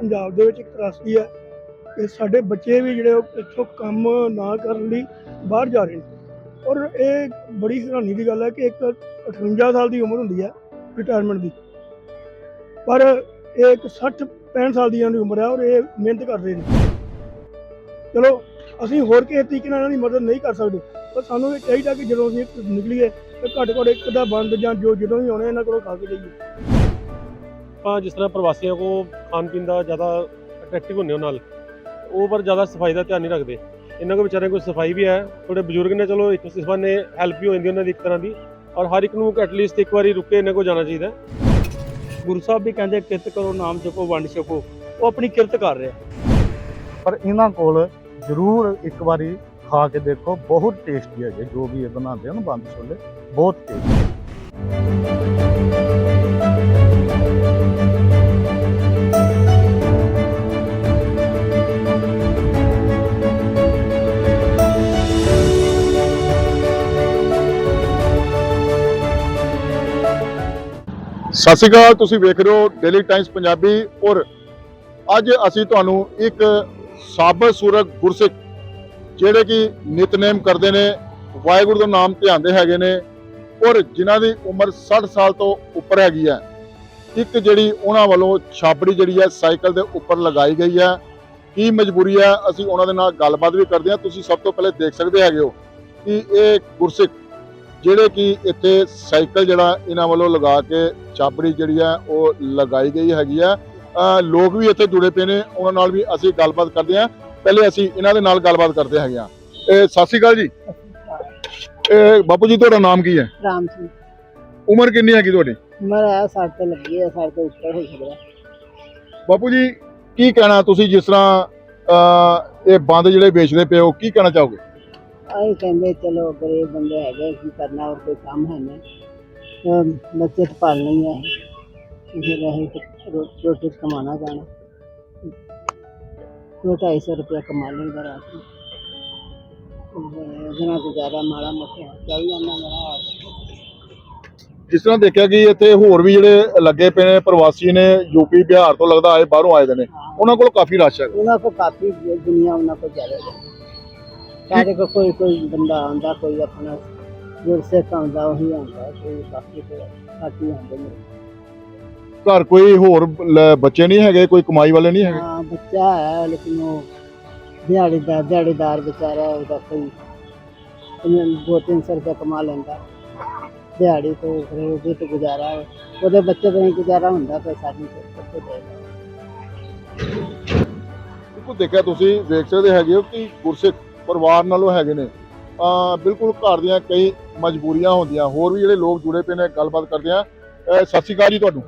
ਪੰਜਾਬ ਦੇ ਵਿੱਚ ਇੱਕ ਤਰਾਸਦੀ ਹੈ ਕਿ ਸਾਡੇ ਬੱਚੇ ਵੀ ਜਿਹੜੇ ਉਹ ਇੱਥੋਂ ਕੰਮ ਨਾ ਕਰਨ ਲਈ ਬਾਹਰ ਜਾ ਰਹੇ ਨੇ। ਔਰ ਇਹ ਬੜੀ ਹੈਰਾਨੀ ਦੀ ਗੱਲ ਹੈ ਕਿ ਇੱਕ 58 ਸਾਲ ਦੀ ਉਮਰ ਹੁੰਦੀ ਹੈ ਰਿਟਾਇਰਮੈਂਟ ਦੀ। ਪਰ ਇਹ ਇੱਕ 60 65 ਸਾਲ ਦੀ ਇਹਨਾਂ ਦੀ ਉਮਰ ਹੈ ਔਰ ਇਹ ਮਿਹਨਤ ਕਰਦੇ ਨੇ। ਚਲੋ, ਅਸੀਂ ਹੋਰ ਕਿਸੇ ਤਰੀਕੇ ਨਾਲ ਇਹਨਾਂ ਦੀ ਮਦਦ ਨਹੀਂ ਕਰ ਸਕਦੇ। ਪਰ ਸਾਨੂੰ ਇਹ ਚਾਹੀਦਾ ਕਿ ਜਦੋਂ ਅਸੀਂ ਨਿਕਲੀਏ ਤਾਂ ਘੱਟ ਘੱਟ ਇੱਕ ਦਾ ਬੰਦ ਜਾਂ ਜੋ ਜਦੋਂ ਵੀ ਆਉਣੇ, ਇਹਨਾਂ ਕੋਲੋਂ ਖਾ ਕੇ ਜਾਈਏ। ਆਪਾਂ ਜਿਸ ਤਰ੍ਹਾਂ ਪ੍ਰਵਾਸੀਆਂ ਕੋ ਖਾਣ ਪੀਣ ਦਾ ਜ਼ਿਆਦਾ ਅਟਰੈਕਟਿਵ ਹੁੰਦੇ ਹੋ ਨਾਲ, ਉਹ ਪਰ ਜ਼ਿਆਦਾ ਸਫ਼ਾਈ ਦਾ ਧਿਆਨ ਨਹੀਂ ਰੱਖਦੇ। ਇਹਨਾਂ ਕੋ ਵਿਚਾਰਿਆਂ ਕੋਲ ਸਫ਼ਾਈ ਵੀ ਹੈ ਥੋੜੇ ਬਜ਼ੁਰਗ ਨੇ ਚਲੋ ਇੱਕ ਇਸ ਬੰਨੇ ਹੈਲਪ ਵੀ ਹੋ ਜਾਂਦੀ ਉਹਨਾਂ ਦੀ ਇੱਕ ਤਰ੍ਹਾਂ ਦੀ, ਔਰ ਹਰ ਇੱਕ ਨੂੰ ਐਟਲੀਸਟ ਇੱਕ ਵਾਰੀ ਰੁਕ ਕੇ ਇਹਨਾਂ ਕੋ ਜਾਣਾ ਚਾਹੀਦਾ। ਗੁਰੂ ਸਾਹਿਬ ਵੀ ਕਹਿੰਦੇ, ਕਿਰਤ ਕਰੋ, ਨਾਮ ਜਪੋ, ਵੰਡ ਛਕੋ, ਉਹ ਆਪਣੀ ਕਿਰਤ ਕਰ ਰਿਹਾ। ਪਰ ਇਹਨਾਂ ਕੋਲ ਜ਼ਰੂਰ ਇੱਕ ਵਾਰੀ ਖਾ ਕੇ ਦੇਖੋ, ਬਹੁਤ ਟੇਸਟੀ ਹੈਗੇ, ਜੋ ਵੀ ਇਹ ਬਣਾਉਂਦੇ ਹਨ ਬੰਦ ਛੋਲੇ, ਬਹੁਤ ਟੇਸਟੀ ਸਤਿ ਸ਼੍ਰੀ ਅਕਾਲ, ਤੁਸੀਂ ਵੇਖ ਰਹੇ ਹੋ ਡੇਲੀ ਟਾਈਮਸ ਪੰਜਾਬੀ ਔਰ ਅੱਜ ਅਸੀਂ ਤੁਹਾਨੂੰ ਇੱਕ ਸਾਬਤ ਸੂਰਤ ਗੁਰਸਿੱਖ, ਜਿਹੜੇ ਕਿ ਨਿਤਨੇਮ ਕਰਦੇ ਨੇ, ਵਾਹਿਗੁਰੂ ਦਾ ਨਾਮ ਧਿਆਉਂਦੇ ਹੈਗੇ ਨੇ ਔਰ ਜਿਨ੍ਹਾਂ ਦੀ ਉਮਰ 60 ਸਾਲ ਤੋਂ ਉੱਪਰ ਹੈਗੀ ਹੈ। ਇੱਕ ਜਿਹੜੀ ਉਹਨਾਂ ਵੱਲੋਂ ਛਾਬੜੀ ਜਿਹੜੀ ਹੈ, ਸਾਈਕਲ ਦੇ ਉੱਪਰ ਲਗਾਈ ਗਈ ਹੈ। ਕੀ ਮਜਬੂਰੀ ਹੈ, ਅਸੀਂ ਉਹਨਾਂ ਦੇ ਨਾਲ ਗੱਲਬਾਤ ਵੀ ਕਰਦੇ ਹਾਂ। ਤੁਸੀਂ ਸਭ ਤੋਂ ਪਹਿਲੇ ਦੇਖ ਸਕਦੇ ਹੈਗੇ ਹੋ ਕਿ ਇਹ ਗੁਰਸਿੱਖ, ਜਿਹੜੇ ਕਿ ਇੱਥੇ ਸਾਈਕਲ ਜਿਹੜਾ ਇਹਨਾਂ ਵੱਲੋਂ ਲਗਾ ਕੇ ਛਾਬੜੀ ਜਿਹੜੀ ਹੈ ਉਹ ਲਗਾਈ ਗਈ ਹੈਗੀ ਆ ਅਹ ਲੋਕ ਵੀ ਇੱਥੇ ਜੁੜੇ ਪਏ ਨੇ ਉਹਨਾਂ ਨਾਲ ਵੀ ਅਸੀਂ ਗੱਲਬਾਤ ਕਰਦੇ ਹਾਂ। ਪਹਿਲੇ ਅਸੀਂ ਇਹਨਾਂ ਦੇ ਨਾਲ ਗੱਲਬਾਤ ਕਰਦੇ ਹੈਗੇ ਆ ਇਹ ਸਤਿ ਸ਼੍ਰੀ ਅਕਾਲ ਜੀ। ਇਹ ਬਾਪੂ ਜੀ ਤੁਹਾਡਾ ਨਾਮ ਕੀ ਹੈ? ਰਾਮ ਸਿੰਘ ਉਮਰ ਕਿੰਨੀ ਹੈਗੀ ਤੁਹਾਡੀ? ਉਮਰ ਹੈ ਸਾਡੇ ਤੇ ਲੱਗੀ ਹੈ ਸਾਡੇ ਤੋਂ ਉੱਪਰ ਹੋ ਸਕਦਾ। ਬਾਪੂ ਜੀ ਕੀ ਕਹਿਣਾ ਤੁਸੀਂ ਜਿਸ ਤਰ੍ਹਾਂ ਇਹ ਬੰਦ ਜਿਹੜੇ ਵੇਚਦੇ ਪਏ ਹੋ ਕੀ ਕਹਿਣਾ ਚਾਹੋਗੇ? ਆਏ ਕਹਿੰਦੇ ਚਲੋ ਗਰੀਬ ਬੰਦੇ ਹੈਗੇ ਕੀ ਕਰਨਾ ਹੋਰ ਕੋਈ ਕੰਮ ਹੈ ਨਹੀਂ। ਅਮ ਬੱਚੇ ਤਾਂ ਪਾਲਣੇ ਹੀ ਹੈ ਫਿਰ ਅਸੀਂ ਤਾਂ ਰੋ- ਰੋਟੀ ਕਮਾਣਾ ਜਾਣਾ। ਦੋ ਢਾਈ ਸੌ ਰੁਪਇਆ ਕਮਾ ਲੈਂਦਾ ਰਾਤ ਨੂੰ। ਉਹਦੇ ਨਾਲ ਗੁਜ਼ਾਰਾ ਮਾੜਾ ਮੋਟਾ ਚੱਲ ਜਾਂਦਾ ਮੇਰਾ ਹਾਲ। ਜਿਸ ਤਰ੍ਹਾਂ ਦੇਖਿਆ ਕਿ ਇੱਥੇ ਹੋਰ ਵੀ ਜਿਹੜੇ ਲੱਗੇ ਪਏ ਨੇ ਪ੍ਰਵਾਸੀ ਨੇ ਯੂਪੀ ਬਿਹਾਰ ਤੋਂ ਲੱਗਦਾ ਆਏ ਬਾਹਰੋਂ ਆਏ ਦੇ ਨੇ ਉਹਨਾਂ ਕੋਲ ਕਾਫੀ ਰਸ਼ ਹੈਗਾ। ਉਹਨਾਂ ਕੋ ਕਾਫੀ ਦੁਨੀਆ ਉਹਨਾਂ ਕੋ ਜ਼ਿਆਦਾ ਹੈ। ਸਾਡੇ ਕੋ ਕੋਈ ਕੋਈ ਬੰਦਾ ਆਉਂਦਾ ਕੋਈ ਆਪਣਾ ਗੁਰਸਿੱਖ ਆਉਂਦਾ ਉਹੀ ਆਉਂਦਾ ਕੋਈ ਕਾਫੀ ਕੋਈ ਕਾਫੀ ਆਉਂਦੇ ਨੇ। ਘਰ ਕੋਈ ਹੋਰ ਲ- ਬੱਚੇ ਨਹੀਂ ਹੈਗੇ ਕੋਈ ਕਮਾਈ ਵਾਲੇ ਨਹੀਂ ਹੈਗੇ? ਹਾਂ ਬੱਚਾ ਹੈ ਲੇਕਿਨ ਉਹ ਦਿਹਾੜੀਦਾਰ ਦਿਹਾੜੀਦਾਰ ਵਿਚਾਰਾ ਉਹਦਾ ਕੋਈ ਪੰਜਾਹ- ਦੋ ਤਿੰਨ ਸੌ ਰੁਪਇਆ ਕਮਾ ਲੈਂਦਾ। ਦਿਹਾੜੀ ਤੋਂ ਫਿਰ ਉਹਦੇ ਤੋਂ ਗੁਜ਼ਾਰਾ ਹੈ। ਉਹਦੇ ਬੱਚੇ ਦਾ ਨਹੀਂ ਗੁਜ਼ਾਰਾ ਹੁੰਦਾ ਫਿਰ ਸਾਡੀ ਕਿੱਥੇ ਦੇਗਾ ਬਿਲਕੁਲ ਦੇਖਿਆ ਤੁਸੀਂ ਵੇਖ ਸਕਦੇ ਹੈਗੇ ਹੋ ਕਿ ਗੁਰਸਿੱਖ ਪਰਿਵਾਰ ਨਾਲੋਂ ਹੈਗੇ ਨੇ। ਬਿਲਕੁਲ ਘਰ ਦੀਆਂ ਕਈ ਮਜਬੂਰੀਆਂ ਹੁੰਦੀਆਂ। ਹੋਰ ਵੀ ਜਿਹੜੇ ਲੋਕ ਜੁੜੇ ਪਏ ਨੇ ਗੱਲਬਾਤ ਕਰਦੇ ਆ। ਸਤਿ ਸ਼੍ਰੀ ਅਕਾਲ ਜੀ ਤੁਹਾਨੂੰ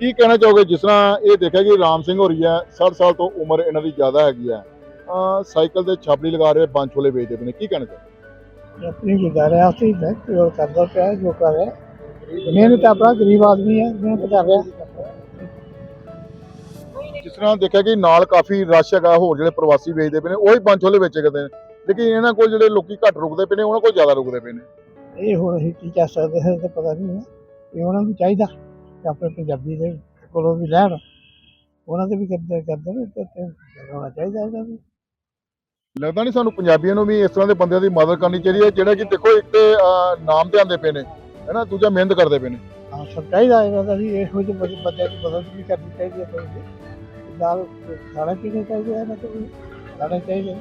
ਕੀ ਕਹਿਣਾ ਚਾਹੋਗੇ? ਜਿਸ ਤਰ੍ਹਾਂ ਇਹ ਦੇਖਿਆ ਕਿ ਰਾਮ ਸਿੰਘ ਹੋ ਰਹੀ ਹੈ 60 ਸਾਲ ਤੋਂ ਉਮਰ ਇਹਨਾਂ ਦੀ ਜ਼ਿਆਦਾ ਹੈਗੀ ਹੈ। ਆ ਸਾਈਕਲ ਤੇ ਛਾਬੜੀ ਲਗਾ ਰਹੇ ਪੰਜ ਛੋਲੇ ਵੇਚਦੇ ਪਏ ਨੇ। ਕੀ ਕਹਿਣਾ ਚਾਹੋਗੇ? ਆਪਣੀ ਗੁਜ਼ਾਰਿਆ ਸੀ ਜੋ ਕਰਦਾ ਪਿਆ ਜੋ ਕਰ ਰਿਹਾ। ਮਿਹਨਤ ਆਪਣਾ ਗਰੀਬ ਆਦਮੀ ਹੈ ਮਿਹਨਤ ਕਰ ਰਿਹਾ ਜਿਸ ਤਰ੍ਹਾਂ ਦੇਖਿਆ ਕਿ ਨਾਲ ਕਾਫੀ ਰਸ਼ ਹੈਗਾ ਹੋਰ ਜਿਹੜੇ ਪ੍ਰਵਾਸੀ ਵੇਚਦੇ ਪਏ ਨੇ ਉਹੀ ਪੰਜ ਛੋਲੇ ਵੇਚੇ ਕਰਦੇ ਨੇ। ਲੇਕਿਨ ਇਹਨਾਂ ਕੋਲ ਜਿਹੜੇ ਲੋਕੀ ਘੱਟ ਰੁਕਦੇ ਪਏ ਨੇ ਉਹਨਾਂ ਕੋਲ ਜ਼ਿਆਦਾ ਰੁਕਦੇ ਪਏ ਨੇ। ਇਹ ਹੁਣ ਅਸੀਂ ਕੀ ਕਹਿ ਸਕਦੇ ਹਾਂ ਤਾਂ ਪਤਾ ਨਹੀਂ ਹੈ। ਇਹ ਉਹਨਾਂ ਨੂੰ ਚਾਹੀਦਾ ਕਿ ਆਪਣੇ ਪੰਜਾਬੀ ਦੇ ਕੋਲੋਂ ਵੀ ਲੈਣ ਉਹਨਾਂ ਦੇ ਵੀ ਕਰਦੇ ਕਰਦੇ ਨੇ ਤੇ ਤੇ ਹੋਣਾ ਚਾਹੀਦਾ ਇਹਦਾ ਵੀ ਲੱਗਦਾ ਨਹੀਂ ਸਾਨੂੰ ਪੰਜਾਬੀਆਂ ਨੂੰ ਵੀ ਇਸ ਤਰ੍ਹਾਂ ਦੇ ਬੰਦਿਆਂ ਦੀ ਮਦਦ ਕਰਨੀ ਚਾਹੀਦੀ ਹੈ ਜਿਹੜੇ ਕਿ ਦੇਖੋ ਇੱਕ ਤੇ ਨਾਮ ਤੇ ਆਉਂਦੇ ਪਏ ਨੇ ਹੈਨਾ ਦੂਜਾ ਮਿਹਨਤ ਕਰਦੇ ਪਏ ਨੇ। ਹਾਂ ਸਭ ਚਾਹੀਦਾ ਇਹਨਾਂ ਦਾ ਵੀ ਇਹੋ ਜਿਹੇ ਬੰਦੇ- ਬੰਦਿਆਂ ਦੀ ਮਦਦ ਵੀ ਕਰਨੀ ਚਾਹੀਦੀ ਹੈ। ਨਾਲ ਖਾਣਾ ਪੀਣਾ ਚਾਹੀਦਾ ਇਹਨਾਂ ਤੋਂ ਵੀ? ਖਾਣਾ ਚਾਹੀਦਾ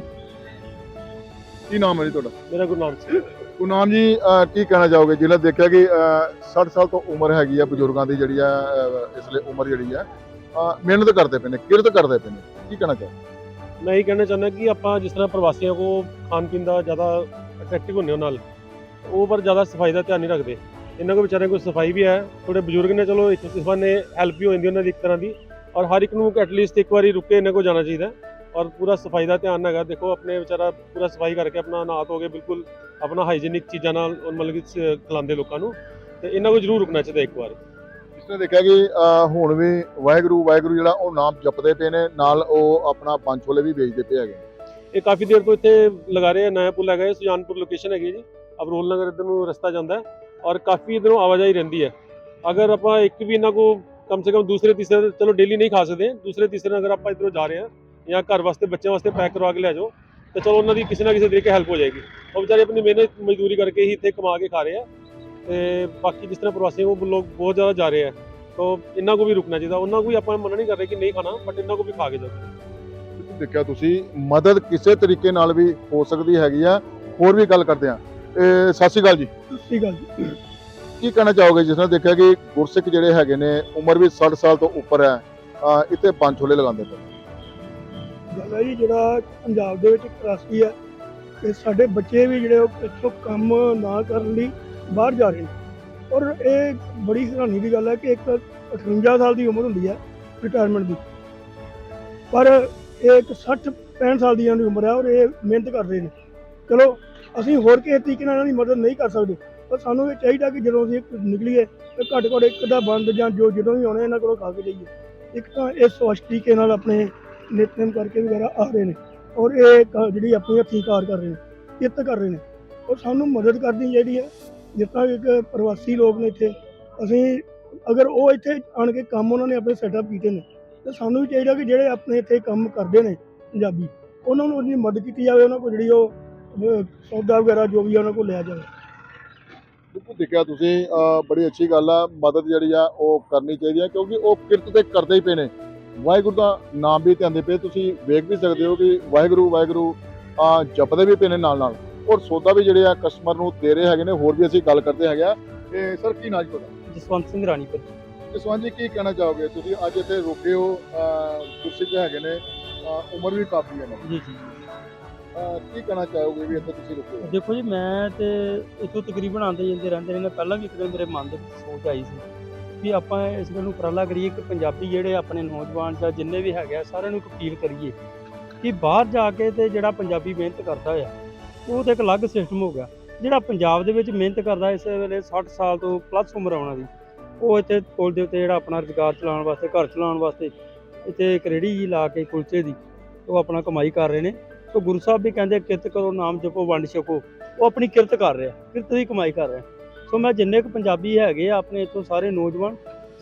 ਕੀ ਨਾਮ ਹੈ ਜੀ ਤੁਹਾਡਾ? ਮੇਰਾ ਗੁਰੂ ਨਾਨਕ ਸਿੰਘ ਗੁਰਨਾਮ ਜੀ ਅਹ, ਕੀ ਕਹਿਣਾ ਚਾਹੋਗੇ? ਜਿਹੜਾ ਦੇਖਿਆ ਕਿ ਅਹ, 60 ਸਾਲ ਤੋਂ ਉਮਰ ਹੈਗੀ ਆ ਬਜ਼ੁਰਗਾਂ ਦੀ ਜਿਹੜੀ ਆ ਅਹ, ਇਸ ਲਈ ਉਮਰ ਜਿਹੜੀ ਆ ਅਹ, ਮਿਹਨਤ ਕਰਦੇ ਪਏ ਨੇ ਕਿਰਤ ਕਰਦੇ ਪਏ ਨੇ। ਕੀ ਕਹਿਣਾ ਚਾਹੋਗੇ? ਮੈਂ ਇਹ ਕਹਿਣਾ ਚਾਹੁੰਦਾ ਕਿ ਆਪਾਂ ਜਿਸ ਤਰ੍ਹਾਂ ਪ੍ਰਵਾਸੀਆਂ ਕੋ ਖਾਣ ਪੀਣ ਦਾ ਜ਼ਿਆਦਾ ਅਟਰੈਕਟਿਵ ਹੁੰਦੇ ਹੋ ਨਾਲ ਉਹ ਪਰ ਜ਼ਿਆਦਾ ਸਫ਼ਾਈ ਦਾ ਧਿਆਨ ਨਹੀਂ ਰੱਖਦੇ। ਇਹਨਾਂ ਕੋ ਵਿਚਾਰਿਆਂ ਕੋਈ ਸਫ਼ਾਈ ਵੀ ਹੈ ਥੋੜੇ ਬਜ਼ੁਰਗ ਨੇ ਚਲੋ ਇੱਕ ਇਸ ਬੰਨੇ ਹੈਲਪ ਵੀ ਹੋ ਜਾਂਦੀ ਉਹਨਾਂ ਦੀ ਇੱਕ ਤਰ੍ਹਾਂ ਦੀ ਔਰ ਹਰ ਇੱਕ ਨੂੰ ਐਟਲੀਸਟ ਇੱਕ ਵਾਰੀ ਰੁਕ ਇਹਨਾਂ ਕੋ ਜਾਣਾ ਚਾਹੀਦਾ। ਔਰ ਪੂਰਾ ਸਫ਼ਾਈ ਦਾ ਧਿਆਨ ਹੈਗਾ। ਦੇਖੋ ਆਪਣੇ ਵਿਚਾਰਾ ਪੂਰਾ ਸਫ਼ਾਈ ਕਰਕੇ ਆਪਣਾ ਨਹਾ ਧੋ ਕੇ ਬਿਲਕੁਲ ਆਪਣਾ ਹਾਈਜੀਨਿਕ ਚੀਜ਼ਾਂ ਨਾਲ ਉਹ ਮਤਲਬ ਕਿ ਖਿਲਾਉਂਦੇ ਲੋਕਾਂ ਨੂੰ। ਤੇ ਇਹਨਾਂ ਕੋ ਜ਼ਰੂਰ ਰੁਕਣਾ ਚਾਹੀਦਾ ਇੱਕ ਵਾਰ। ਜਿਸ ਤਰ੍ਹਾਂ ਦੇਖਿਆ ਕਿ ਹੁਣ ਵੀ ਵਾਹਿਗੁਰੂ ਵਾਹਿਗੁਰੂ ਜਿਹੜਾ ਉਹ ਨਾਮ ਜਪਦੇ ਪਏ ਨੇ ਨਾਲ ਉਹ ਆਪਣਾ ਪੰਜ ਛੋਲੇ ਵੀ ਵੇਚਦੇ ਪਏ ਹੈਗੇ। ਇਹ ਕਾਫੀ ਦੇਰ ਤੋਂ ਇੱਥੇ ਲਗਾ ਰਹੇ ਆ ਨਇਆ ਪੁਲ ਹੈਗਾ ਇਹ ਸੁਜਾਨਪੁਰ ਲੋਕੇਸ਼ਨ ਹੈਗੀ ਜੀ। ਅਬਰੋਲ ਨਗਰ ਇੱਧਰ ਨੂੰ ਰਸਤਾ ਜਾਂਦਾ ਔਰ ਕਾਫੀ ਇਧਰੋਂ ਆਵਾਜਾਈ ਰਹਿੰਦੀ ਹੈ। ਅਗਰ ਆਪਾਂ ਇੱਕ ਵੀ ਇਹਨਾਂ ਕੋ ਕਮ ਸੇ ਕਮ ਦੂਸਰੇ ਤੀਸਰੇ ਚਲੋ ਡੇਲੀ ਨਹੀਂ ਖਾ ਸਕਦੇ ਦੂਸਰੇ ਤੀਸਰੇ ਅਗਰ ਆਪਾਂ ਇਧਰੋਂ ਜਾ ਰਹੇ ਹਾਂ। ਜਾਂ ਘਰ ਵਾਸਤੇ ਬੱਚਿਆਂ ਵਾਸਤੇ ਪੈਕ ਕਰਵਾ ਕੇ ਲੈ ਜਾਓ ਤੇ ਚਲੋ ਉਹਨਾਂ ਦੀ ਕਿਸੇ ਨਾ ਕਿਸੇ ਤਰੀਕੇ ਹੈਲਪ ਹੋ ਜਾਏਗੀ। ਉਹ ਵਿਚਾਰੇ ਆਪਣੀ ਮਿਹਨਤ ਮਜ਼ਦੂਰੀ ਕਰਕੇ ਹੀ ਇੱਥੇ ਕਮਾ ਕੇ ਖਾ ਰਹੇ ਆ ਤੇ ਬਾਕੀ ਜਿਸ ਤਰ੍ਹਾਂ ਪ੍ਰਵਾਸੀ ਉਹ ਲੋਕ ਬਹੁਤ ਜ਼ਿਆਦਾ ਜਾ ਰਹੇ ਆ। ਤਾਂ ਇਹਨਾਂ ਕੋ ਵੀ ਰੁਕਣਾ ਚਾਹੀਦਾ। ਉਹਨਾਂ ਕੋ ਵੀ ਆਪਾਂ ਮਨਾ ਨਹੀਂ ਕਰ ਰਹੇ ਕਿ ਨਹੀਂ ਖਾਣਾ ਬਟ ਇਹਨਾਂ ਕੋ ਵੀ ਖਾ ਕੇ ਜਾਓ। ਦੇਖਿਆ ਤੁਸੀਂ ਮਦਦ ਕਿਸੇ ਤਰੀਕੇ ਨਾਲ ਵੀ ਹੋ ਸਕਦੀ ਹੈਗੀ ਆ। ਹੋਰ ਵੀ ਗੱਲ ਕਰਦੇ ਆ। ਇਹ ਸਤਿ ਸ਼੍ਰੀ ਅਕਾਲ ਜੀ। ਸਤਿ ਸ਼੍ਰੀ ਅਕਾਲ ਜੀ। ਕੀ ਕਹਿਣਾ ਚਾਹੋਗੇ? ਜਿਸ ਤਰ੍ਹਾਂ ਦੇਖਿਆ ਕਿ ਗੁਰਸਿੱਖ ਜਿਹੜੇ ਹੈਗੇ ਨੇ ਉਮਰ ਵੀ 60 ਸਾਲ ਤੋਂ ਉੱਪਰ ਹੈ ਇੱਥੇ ਪੰਜ ਛੋਲੇ ਲਗਾਉਂਦੇ ਪਏ। ਗੱਲ ਹੈ ਜੀ, ਜਿਹੜਾ ਪੰਜਾਬ ਦੇ ਵਿੱਚ ਕਰਾਸੀ ਹੈ ਕਿ ਸਾਡੇ ਬੱਚੇ ਵੀ ਜਿਹੜੇ ਉਹ ਇੱਥੋਂ ਕੰਮ ਨਾ ਕਰਨ ਲਈ ਬਾਹਰ ਜਾ ਰਹੇ ਨੇ। ਔਰ ਇਹ ਬੜੀ ਹੈਰਾਨੀ ਦੀ ਗੱਲ ਹੈ ਕਿ ਇੱਕ 58 ਸਾਲ ਦੀ ਉਮਰ ਹੁੰਦੀ ਹੈ ਰਿਟਾਇਰਮੈਂਟ ਦੀ। ਪਰ ਇਹ ਇੱਕ 60 65 ਸਾਲ ਦੀ ਇਹਨਾਂ ਦੀ ਉਮਰ ਹੈ ਔਰ ਇਹ ਮਿਹਨਤ ਕਰ ਰਹੇ ਨੇ। ਚਲੋ, ਅਸੀਂ ਹੋਰ ਕਿਸੇ ਤਰੀਕੇ ਨਾਲ ਇਹਨਾਂ ਦੀ ਮਦਦ ਨਹੀਂ ਕਰ ਸਕਦੇ, ਪਰ ਸਾਨੂੰ ਇਹ ਚਾਹੀਦਾ ਕਿ ਜਦੋਂ ਅਸੀਂ ਨਿਕਲੀਏ ਤਾਂ ਘੱਟ ਘੱਟ ਇੱਕ ਦਾ ਬੰਦ ਜਾਂ ਜੋ ਜਦੋਂ ਵੀ ਆਉਣੇ ਇਹਨਾਂ ਕੋਲੋਂ ਖਾ ਕੇ ਜਾਈਏ। ਇੱਕ ਤਾਂ ਇਹ ਸਵੱਛ ਤਰੀਕੇ ਨਾਲ ਆਪਣੇ ਨਿਤਨੇਮ ਕਰਕੇ ਵਗੈਰਾ ਆ ਰਹੇ ਨੇ ਔਰ ਇਹ ਜਿਹੜੀ ਆਪਣੀ ਹੱਥੀਂ ਕਾਰ ਕਰ ਰਹੇ ਨੇ ਕਿਰਤ ਕਰ ਰਹੇ ਨੇ। ਔਰ ਸਾਨੂੰ ਮਦਦ ਕਰਨੀ ਚਾਹੀਦੀ ਹੈ ਜਿਸ ਇੱਕ ਪ੍ਰਵਾਸੀ ਲੋਕ ਨੇ ਇੱਥੇ, ਅਸੀਂ ਅਗਰ ਉਹ ਇੱਥੇ ਆਣ ਕੇ ਕੰਮ ਉਹਨਾਂ ਨੇ ਆਪਣੇ ਸੈਟਅਪ ਕੀਤੇ ਨੇ, ਤੇ ਸਾਨੂੰ ਵੀ ਚਾਹੀਦਾ ਕਿ ਜਿਹੜੇ ਆਪਣੇ ਇੱਥੇ ਕੰਮ ਕਰਦੇ ਨੇ ਪੰਜਾਬੀ, ਉਹਨਾਂ ਨੂੰ ਉਹਦੀ ਮਦਦ ਕੀਤੀ ਜਾਵੇ, ਉਹਨਾਂ ਕੋਲ ਜਿਹੜੀ ਉਹ ਸੌਦਾ ਵਗੈਰਾ ਜੋ ਵੀ ਆ ਉਹਨਾਂ ਕੋਲ ਲਿਆ ਜਾਵੇ। ਬਿਲਕੁਲ ਦੇਖਿਆ ਤੁਸੀਂ ਬੜੀ ਅੱਛੀ ਗੱਲ ਆ, ਮਦਦ ਜਿਹੜੀ ਆ ਉਹ ਕਰਨੀ ਚਾਹੀਦੀ ਆ, ਕਿਉਂਕਿ ਉਹ ਕਿਰਤ ਤੇ ਕਰਦੇ ਹੀ ਪਏ ਨੇ। ਵਾਹਿਗੁਰੂ ਦਾ ਨਾਮ ਵੀ ਧਿਆਉਂਦੇ ਪਏ। ਤੁਸੀਂ ਵੇਖ ਵੀ ਸਕਦੇ ਹੋ ਕਿ ਵਾਹਿਗੁਰੂ ਵਾਹਿਗੁਰੂ ਆ ਜਪਦੇ ਵੀ ਪਏ ਨੇ ਨਾਲ ਨਾਲ। ਔਰ ਸੌਦਾ ਵੀ ਜਿਹੜੇ ਆ ਕਸਟਮਰ ਨੂੰ ਦੇ ਰਹੇ ਹੈਗੇ ਨੇ ਹੋਰ ਵੀ ਅਸੀਂ ਗੱਲ ਕਰਦੇ ਹੈਗੇ ਆ। ਇਹ ਸਰ ਕੀ ਨਾਮ ਤੁਹਾਡਾ? ਜਸਵੰਤ ਸਿੰਘ ਰਾਣੀਪੁਰ ਜਸਵੰਤ ਜੀ ਕੀ ਕਹਿਣਾ ਚਾਹੋਗੇ? ਤੁਸੀਂ ਅੱਜ ਇੱਥੇ ਰੁਕੇ ਹੋ ਤੇ ਹੈਗੇ ਨੇ ਉਮਰ ਵੀ ਕਾਫੀ ਹੈ ਜੀ ਜੀ। ਕੀ ਕਹਿਣਾ ਚਾਹੋਗੇ ਵੀ ਇੱਥੇ ਤੁਸੀਂ ਰੁਕੇ ਹੋ? ਦੇਖੋ ਜੀ ਮੈਂ ਤੇ ਇੱਥੋਂ ਤਕਰੀਬਨ ਆਉਂਦੇ ਜਾਂਦੇ ਰਹਿੰਦੇ ਨੇ ਪਹਿਲਾਂ ਵੀ ਇੱਕ ਦਿਨ ਮੇਰੇ ਮਨ ਦੇ ਸੋਚ ਆਈ ਸੀ ਵੀ ਆਪਾਂ ਇਸ ਗੱਲ ਨੂੰ ਉਪਰਾਲਾ ਕਰੀਏ ਕਿ ਪੰਜਾਬੀ ਜਿਹੜੇ ਆਪਣੇ ਨੌਜਵਾਨ ਜਾਂ ਜਿੰਨੇ ਵੀ ਹੈਗੇ ਆ, ਸਾਰਿਆਂ ਨੂੰ ਇੱਕ ਅਪੀਲ ਕਰੀਏ ਕਿ ਬਾਹਰ ਜਾ ਕੇ ਤੇ ਜਿਹੜਾ ਪੰਜਾਬੀ ਮਿਹਨਤ ਕਰਦਾ ਆ, ਉਹ ਤੇ ਇੱਕ ਅਲੱਗ ਸਿਸਟਮ ਹੋ ਗਿਆ। ਜਿਹੜਾ ਪੰਜਾਬ ਦੇ ਵਿੱਚ ਮਿਹਨਤ ਕਰਦਾ ਇਸ ਵੇਲੇ 60 ਸਾਲ ਤੋਂ ਪਲੱਸ ਉਮਰ ਆਉਣਾ ਦੀ, ਉਹ ਇੱਥੇ ਪੁਲ ਦੇ ਉੱਤੇ ਜਿਹੜਾ ਆਪਣਾ ਰੁਜ਼ਗਾਰ ਚਲਾਉਣ ਵਾਸਤੇ, ਘਰ ਚਲਾਉਣ ਵਾਸਤੇ ਇੱਥੇ ਇੱਕ ਰੇਹੜੀ ਜੀ ਲਾ ਕੇ ਕੁਲਚੇ ਦੀ, ਉਹ ਆਪਣਾ ਕਮਾਈ ਕਰ ਰਹੇ ਨੇ। ਸੋ ਗੁਰੂ ਸਾਹਿਬ ਵੀ ਕਹਿੰਦੇ ਕਿਰਤ ਕਰੋ, ਨਾਮ ਜਪੋ, ਵੰਡ ਛਕੋ। ਉਹ ਆਪਣੀ ਕਿਰਤ ਕਰ ਰਿਹਾ, ਕਿਰਤ ਦੀ ਕਮਾਈ ਕਰ ਰਿਹਾ। ਸੋ ਮੈਂ ਜਿੰਨੇ ਕੁ ਪੰਜਾਬੀ ਹੈਗੇ ਆ, ਆਪਣੇ ਇੱਥੋਂ ਸਾਰੇ ਨੌਜਵਾਨ,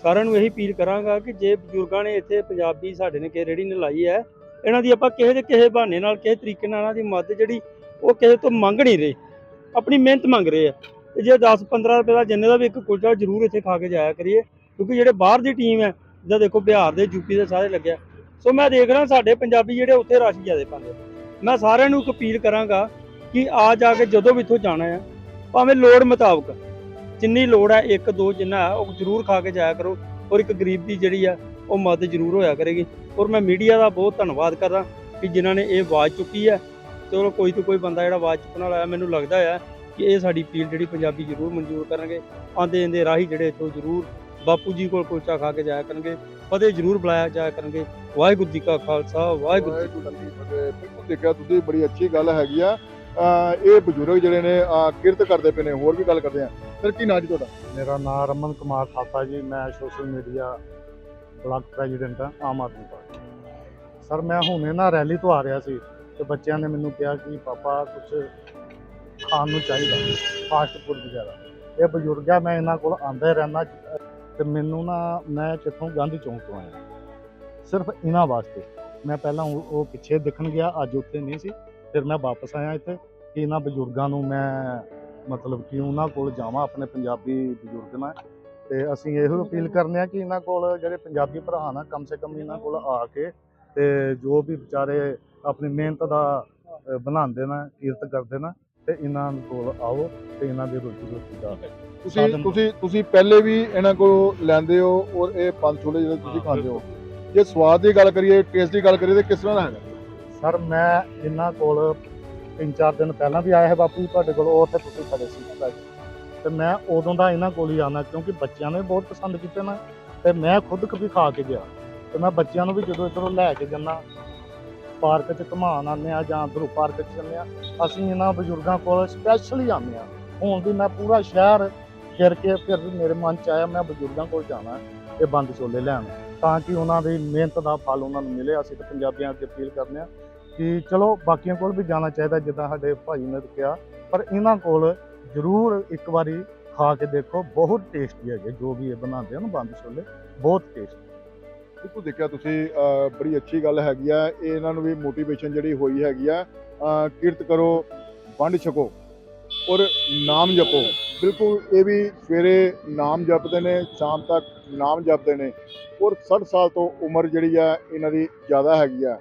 ਸਾਰਿਆਂ ਨੂੰ ਇਹੀ ਅਪੀਲ ਕਰਾਂਗਾ ਕਿ ਜੇ ਬਜ਼ੁਰਗਾਂ ਨੇ ਇੱਥੇ ਪੰਜਾਬੀ ਸਾਡੇ ਨੇ ਕਿ ਰੇੜੀ ਨੇ ਲਾਈ ਹੈ, ਇਹਨਾਂ ਦੀ ਆਪਾਂ ਕਿਸੇ ਦੇ ਕਿਸੇ ਬਹਾਨੇ ਨਾਲ, ਕਿਸੇ ਤਰੀਕੇ ਨਾਲ ਇਹਨਾਂ ਦੀ ਮਦਦ ਜਿਹੜੀ ਉਹ ਕਿਸੇ ਤੋਂ ਮੰਗ ਨਹੀਂ ਰਹੇ, ਆਪਣੀ ਮਿਹਨਤ ਮੰਗ ਰਹੇ ਆ। ਤੇ ਜੇ 10 15 ਰੁਪਏ ਦਾ ਜਿੰਨੇ ਦਾ ਵੀ ਇੱਕ ਕੁਲਚਾ ਜ਼ਰੂਰ ਇੱਥੇ ਖਾ ਕੇ ਜਾਇਆ ਕਰੀਏ, ਕਿਉਂਕਿ ਜਿਹੜੇ ਬਾਹਰ ਦੀ ਟੀਮ ਹੈ, ਜਿੱਦਾਂ ਦੇਖੋ ਬਿਹਾਰ ਦੇ ਯੂਪੀ ਦੇ ਸਾਰੇ ਲੱਗਿਆ ਸੋ ਮੈਂ ਦੇਖ ਰਿਹਾ ਸਾਡੇ ਪੰਜਾਬੀ ਜਿਹੜੇ ਉੱਥੇ ਰਸ਼ ਜ਼ਿਆਦਾ ਪਾਉਂਦੇ ਮੈਂ ਸਾਰਿਆਂ ਨੂੰ ਇੱਕ ਅਪੀਲ ਕਰਾਂਗਾ ਕਿ ਆ ਜਾ ਕੇ ਜਦੋਂ ਵੀ ਇੱਥੋਂ ਜਾਣਾ ਆ, ਭਾਵੇਂ ਲੋੜ ਮੁਤਾਬਕ ਜਿੰਨੀ ਲੋੜ ਹੈ ਇੱਕ ਦੋ ਜਿੰਨਾ ਹੈ, ਉਹ ਜ਼ਰੂਰ ਖਾ ਕੇ ਜਾਇਆ ਕਰੋ ਔਰ ਇੱਕ ਗਰੀਬ ਦੀ ਜਿਹੜੀ ਆ, ਉਹ ਮਦਦ ਜ਼ਰੂਰ ਹੋਇਆ ਕਰੇਗੀ। ਔਰ ਮੈਂ ਮੀਡੀਆ ਦਾ ਬਹੁਤ ਧੰਨਵਾਦ ਕਰਦਾ ਕਿ ਜਿਨ੍ਹਾਂ ਨੇ ਇਹ ਆਵਾਜ਼ ਚੁੱਕੀ ਹੈ। ਚਲੋ ਕੋਈ ਤੋਂ ਕੋਈ ਬੰਦਾ ਜਿਹੜਾ ਆਵਾਜ਼ ਚੁੱਕਣ ਵਾਲਾ ਹੈ, ਮੈਨੂੰ ਲੱਗਦਾ ਹੈ ਕਿ ਇਹ ਸਾਡੀ ਅਪੀਲ ਜਿਹੜੀ ਪੰਜਾਬੀ ਜ਼ਰੂਰ ਮਨਜ਼ੂਰ ਕਰਨਗੇ। ਆਂਦੇ ਆਂਦੇ ਰਾਹੀ ਜਿਹੜੇ ਇੱਥੋਂ ਜ਼ਰੂਰ ਬਾਪੂ ਜੀ ਕੋਲ ਕੁਲਚਾ ਖਾ ਕੇ ਜਾਇਆ ਕਰਨਗੇ, ਫਤਿਹ ਜ਼ਰੂਰ ਬੁਲਾਇਆ ਜਾਇਆ ਕਰਨਗੇ। ਵਾਹਿਗੁਰੂ ਜੀ ਕਾ ਖਾਲਸਾ, ਵਾਹਿਗੁਰੂ ਜੀ ਕੀ ਫਤਿਹ। ਬਿਲਕੁਲ ਦੇਖਿਆ ਤੁਸੀਂ, ਬੜੀ ਅੱਛੀ ਗੱਲ ਹੈਗੀ ਆ। ਇਹ ਬਜ਼ੁਰਗ ਜਿਹੜੇ ਨੇ ਕਿਰਤ ਕਰਦੇ ਪਏ ਨੇ, ਹੋਰ ਵੀ ਗੱਲ ਕਰਦੇ ਆ। ਸਰ ਕੀ ਨਾਂ ਜੀ ਤੁਹਾਡਾ? ਮੇਰਾ ਨਾਮ ਰਮਨ ਕੁਮਾਰ ਥਾਪਾ ਜੀ, ਮੈਂ ਸੋਸ਼ਲ ਮੀਡੀਆ ਬਲਾਕ ਪ੍ਰੈਜ਼ੀਡੈਂਟ ਹਾਂ ਆਮ ਆਦਮੀ ਪਾਰਟੀ। ਸਰ, ਮੈਂ ਹੁਣੇ ਨਾ ਰੈਲੀ ਤੋਂ ਆ ਰਿਹਾ ਸੀ ਤੇ ਬੱਚਿਆਂ ਨੇ ਮੈਨੂੰ ਕਿਹਾ ਕਿ ਪਾਪਾ ਕੁਝ ਖਾਣ ਨੂੰ ਚਾਹੀਦਾ ਫਾਸਟ ਫੂਡ ਵਗੈਰਾ। ਇਹ ਬਜ਼ੁਰਗ ਆ, ਮੈਂ ਇਹਨਾਂ ਕੋਲ ਆਂਦਾ ਹੀ ਰਹਿਣਾ ਤੇ ਮੈਨੂੰ ਨਾ, ਮੈਂ ਕਿੱਥੋਂ ਗਾਂਧੀ ਚੌਂਕ ਤੋਂ ਆਇਆ। ਸਿਰਫ ਇਹਨਾਂ ਵਾਸਤੇ। ਮੈਂ ਪਹਿਲਾਂ ਉਹ ਉਹ ਪਿੱਛੇ ਦੇਖਣ ਗਿਆ, ਅੱਜ ਉੱਥੇ ਨਹੀਂ ਸੀ। ਫਿਰ ਮੈਂ ਵਾਪਸ ਆਇਆ ਇੱਥੇ ਕਿ ਇਹਨਾਂ ਬਜ਼ੁਰਗਾਂ ਨੂੰ ਮੈਂ ਮਤਲਬ ਕਿ ਉਹਨਾਂ ਕੋਲ ਜਾਵਾਂ ਆਪਣੇ ਪੰਜਾਬੀ ਬਜ਼ੁਰਗ ਨਾਲ। ਤੇ ਅਸੀਂ ਇਹੋ ਅਪੀਲ ਕਰਨੇ ਆ ਕਿ ਇਹਨਾਂ ਕੋਲ ਜਿਹੜੇ ਪੰਜਾਬੀ ਭਰਾ ਨਾ ਕਮ ਸੇ ਕਮ ਇਹਨਾਂ ਕੋਲ ਆ ਕੇ ਤੇ ਜੋ ਵੀ ਵਿਚਾਰੇ ਆਪਣੀ ਮਿਹਨਤ ਦਾ ਬਣਾਉਂਦੇ ਨਾ ਕਿਰਤ ਕਰਦੇ ਨਾ ਤੇ ਇਹਨਾਂ ਕੋਲ ਆਓ ਤੇ ਇਹਨਾਂ ਦੀ ਰੋਟੀ ਰੋਟੀ ਦਾ ਤੁਸੀਂ ਤੁਸੀਂ ਤੁਸੀਂ ਪਹਿਲੇ ਵੀ ਇਹਨਾਂ ਕੋਲ ਲੈਂਦੇ ਹੋ ਔਰ ਇਹ ਪੰਜ ਛੋਲੇ ਜਿਹੜੇ ਤੁਸੀਂ ਖਾਂਦੇ ਹੋ। ਜੇ ਸਵਾਦ ਦੀ ਗੱਲ ਕਰੀਏ ਟੇਸਟ ਦੀ ਗੱਲ ਕਰੀਏ ਤੇ ਕਿਸ ਤਰ੍ਹਾਂ ਦਾ ਹੈਗਾ? ਸਰ ਮੈਂ ਇਹਨਾਂ ਕੋਲ ਤਿੰਨ ਚਾਰ ਦਿਨ ਪਹਿਲਾਂ ਵੀ ਆਇਆ ਹੈ ਬਾਪੂ ਜੀ ਤੁਹਾਡੇ ਕੋਲ, ਉਹ ਉੱਥੇ ਤੁਸੀਂ ਖੜੇ ਸੀ ਭਰਾ ਤੇ ਮੈਂ ਉਦੋਂ ਦਾ ਇਹਨਾਂ ਕੋਲ ਹੀ ਆਉਣਾ ਕਿਉਂਕਿ ਬੱਚਿਆਂ ਨੇ ਬਹੁਤ ਪਸੰਦ ਕੀਤੇ ਨਾ, ਤੇ ਮੈਂ ਖੁਦ ਕभी ਖਾ ਕੇ ਗਿਆ। ਤੇ ਮੈਂ ਬੱਚਿਆਂ ਨੂੰ ਵੀ ਜਦੋਂ ਇੱਧਰੋਂ ਲੈ ਕੇ ਜਾਂਦਾ, ਪਾਰਕ 'ਚ ਘੁਮਾਉਣ ਆਉਂਦੇ ਆ ਜਾਂ ਧਰੂ ਪਾਰਕ 'ਚ ਜਾਂਦੇ ਆ ਅਸੀਂ ਇਹਨਾਂ ਬਜ਼ੁਰਗਾਂ ਕੋਲ ਸਪੈਸ਼ਲੀ ਆਉਂਦੇ ਆ ਹੁਣ ਵੀ ਮੈਂ ਪੂਰਾ ਸ਼ਹਿਰ ਫਿਰ ਕੇ ਫਿਰ ਵੀ ਮੇਰੇ ਮਨ 'ਚ ਆਇਆ, ਮੈਂ ਬਜ਼ੁਰਗਾਂ ਕੋਲ ਜਾਣਾ ਇਹ ਬੰਦ ਛੋਲੇ ਲੈਣ। ਤਾਂ ਕਿ ਉਹਨਾਂ ਦੀ ਮਿਹਨਤ ਦਾ ਫਲ ਉਹਨਾਂ ਨੂੰ ਮਿਲੇ, ਅਸੀਂ ਤਾਂ ਪੰਜਾਬੀਆਂ ਅੱਗੇ ਅਪੀਲ ਕਰਦੇ ਆ ਕਿ ਚਲੋ ਬਾਕੀਆਂ ਕੋਲ ਵੀ ਜਾਣਾ ਚਾਹੀਦਾ ਜਿੱਦਾਂ ਸਾਡੇ ਭਾਈ ਨੇ ਕਿਹਾ, ਪਰ ਇਹਨਾਂ ਕੋਲ ਜ਼ਰੂਰ ਇੱਕ ਵਾਰੀ ਖਾ ਕੇ ਦੇਖੋ, ਬਹੁਤ ਟੇਸਟੀ ਹੈਗੇ, ਜੋ ਵੀ ਇਹ ਬਣਾਉਂਦੇ ਹਨ ਬੰਦ ਛੋਲੇ, ਬਹੁਤ ਟੇਸਟੀ ਬਿਲਕੁਲ ਦੇਖਿਆ ਤੁਸੀਂ ਬੜੀ ਅੱਛੀ ਗੱਲ ਹੈਗੀ ਆ, ਇਹ ਇਹਨਾਂ ਨੂੰ ਵੀ ਮੋਟੀਵੇਸ਼ਨ ਜਿਹੜੀ ਹੋਈ ਹੈਗੀ ਆ ਕਿਰਤ ਕਰੋ, ਵੰਡ ਛਕੋ ਔਰ ਨਾਮ ਜਪੋ। ਬਿਲਕੁਲ ਇਹ ਵੀ ਸਵੇਰੇ ਨਾਮ ਜਪਦੇ ਨੇ, ਸ਼ਾਮ ਤੱਕ ਨਾਮ ਜਪਦੇ ਨੇ ਔਰ 60 ਸਾਲ ਤੋਂ ਉਮਰ ਜਿਹੜੀ ਆ, ਇਹਨਾਂ ਦੀ ਜ਼ਿਆਦਾ ਹੈਗੀ ਆ।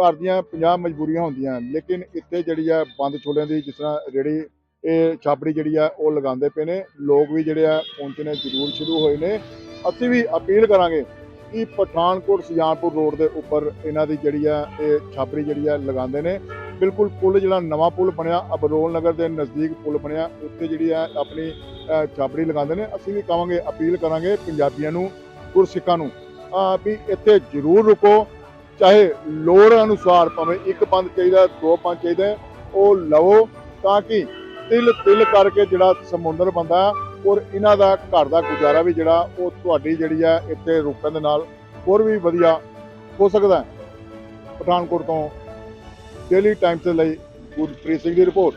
ਘਰ ਦੀਆਂ 50 ਮਜਬੂਰੀਆਂ ਹੁੰਦੀਆਂ ਲੇਕਿਨ ਇੱਥੇ ਜਿਹੜੀ ਆ ਬੰਦ ਛੋਲਿਆਂ ਦੀ ਜਿਸ ਤਰ੍ਹਾਂ ਰੇੜੀ ਇਹ ਛਾਪੜੀ ਜਿਹੜੀ ਆ ਉਹ ਲਗਾਉਂਦੇ ਪਏ ਨੇ ਲੋਕ ਵੀ ਜਿਹੜੇ ਆ ਪਹੁੰਚਣੇ ਜ਼ਰੂਰ ਸ਼ੁਰੂ ਹੋਏ ਨੇ। ਅਸੀਂ ਵੀ ਅਪੀਲ ਕਰਾਂਗੇ ਕਿ ਪਠਾਨਕੋਟ ਸੁਜਾਨਪੁਰ ਰੋਡ ਦੇ ਉੱਪਰ ਇਹਨਾਂ ਦੀ ਜਿਹੜੀ ਆ ਇਹ ਛਾਪੜੀ ਜਿਹੜੀ ਆ ਲਗਾਉਂਦੇ ਨੇ। ਬਿਲਕੁਲ ਪੁਲ ਜਿਹੜਾ ਨਵਾਂ ਪੁਲ ਬਣਿਆ ਅਬਰੋਲ ਨਗਰ ਦੇ ਨਜ਼ਦੀਕ ਪੁਲ ਬਣਿਆ ਉੱਥੇ ਜਿਹੜੀ ਆ ਆਪਣੀ ਅ, ਛਾਪੜੀ ਲਗਾਉਂਦੇ ਨੇ। ਅਸੀਂ ਵੀ ਕਹਾਂਗੇ ਅਪੀਲ ਕਰਾਂਗੇ ਪੰਜਾਬੀਆਂ ਨੂੰ ਗੁਰਸਿੱਖਾਂ ਨੂੰ ਅ, ਵੀ ਇੱਥੇ ਜ਼ਰੂਰ ਰੁਕੋ। ਚਾਹੇ ਲੋੜ ਅਨੁਸਾਰ ਭਾਵੇਂ ਇੱਕ ਬੰਦ ਚਾਹੀਦਾ, ਦੋ ਬੰਦ ਚਾਹੀਦਾ, ਉਹ ਲਵੋ ਤਾਂ ਕਿ ਤਿਲ ਤਿਲ ਕਰਕੇ ਜਿਹੜਾ ਸਮੁੰਦਰ ਬੰਦਾ ਔਰ ਇਹਨਾਂ ਦਾ ਘਰ ਦਾ ਗੁਜ਼ਾਰਾ ਵੀ ਜਿਹੜਾ, ਉਹ ਤੁਹਾਡੀ ਜਿਹੜੀ ਆ, ਇੱਥੇ ਰੁਕਣ ਦੇ ਨਾਲ ਹੋਰ ਵੀ ਵਧੀਆ ਹੋ ਸਕਦਾ ਪਠਾਨਕੋਟ ਤੋਂ ਡੇਲੀ ਟਾਈਮਸ ਦੇ ਲਈ ਗੁਰਪ੍ਰੀਤ ਸਿੰਘ ਦੀ ਰਿਪੋਰਟ।